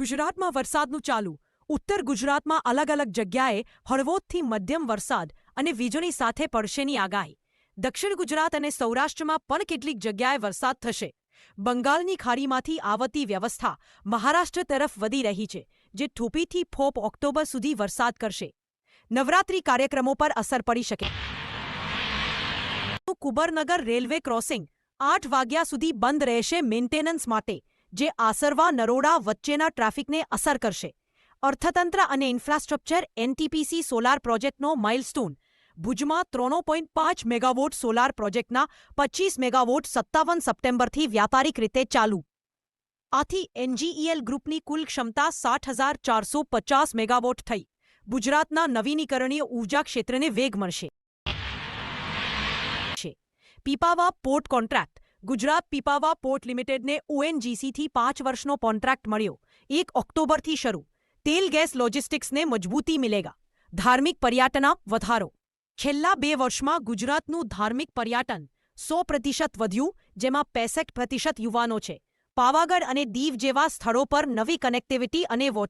ગુજરાતમાં વરસાદનું ચાલુ. ઉત્તર ગુજરાતમાં અલગ અલગ જગ્યાએ હળવોથી મધ્યમ વરસાદ અને વીજળી સાથે પડશેની આગાહી. દક્ષિણ ગુજરાત અને સૌરાષ્ટ્રમાં પણ કેટલીક જગ્યાએ વરસાદ થશે. બંગાળની ખાડીમાંથી આવતી વ્યવસ્થા મહારાષ્ટ્ર તરફ વધી રહી છે, જે ઠૂપીથી ફોપ ઓક્ટોબર સુધી વરસાદ કરશે. નવરાત્રી કાર્યક્રમો પર અસર પડી શકે. કુબરનગર રેલવે ક્રોસિંગ આઠ વાગ્યા સુધી બંધ રહેશે મેન્ટેનન્સ માટે. જે આસરવા નરોડા વચ્ચેના ટ્રાફિકને અસર કરશે. અર્થતંત્ર અને ઇન્ફ્રાસ્ટ્રક્ચર એનટીપીસી સોલાર પ્રોજેક્ટનો માઇલસ્ટોન. ભુજમાં ત્રણો પોઈન્ટ પાંચ મેગાવોટ સોલાર પ્રોજેક્ટના પચીસ મેગાવોટ સત્તાવન સપ્ટેમ્બરથી વ્યાપારિક રીતે ચાલુ. આથી એનજીઈએલ ગ્રુપની કુલ ક્ષમતા સાઠ હજાર ચારસો પચાસ મેગાવોટ થઈ. ગુજરાતના નવીનીકરણીય ઊર્જા ક્ષેત્રને વેગ મળશે. Pipavav port contract. Gujarat Pipavav port લિમિટેડને ઓએનજીસીથી પાંચ વર્ષનો કોન્ટ્રાક્ટ મળ્યો. એક ઓક્ટોબરથી શરૂ. તેલ ગેસ લોજિસ્ટિક્સને મજબૂતી મિલેગા. ધાર્મિક પર્યટના વધારો. છેલ્લા બે વર્ષમાં ગુજરાતનું ધાર્મિક પર્યટન સો પ્રતિશત વધ્યું, જેમાં પેસઠ પ્રતિશત યુવાનો છે. પાવાગઢ અને દીવ જેવા સ્થળો પર નવી કનેક્ટિવિટી અને વોચ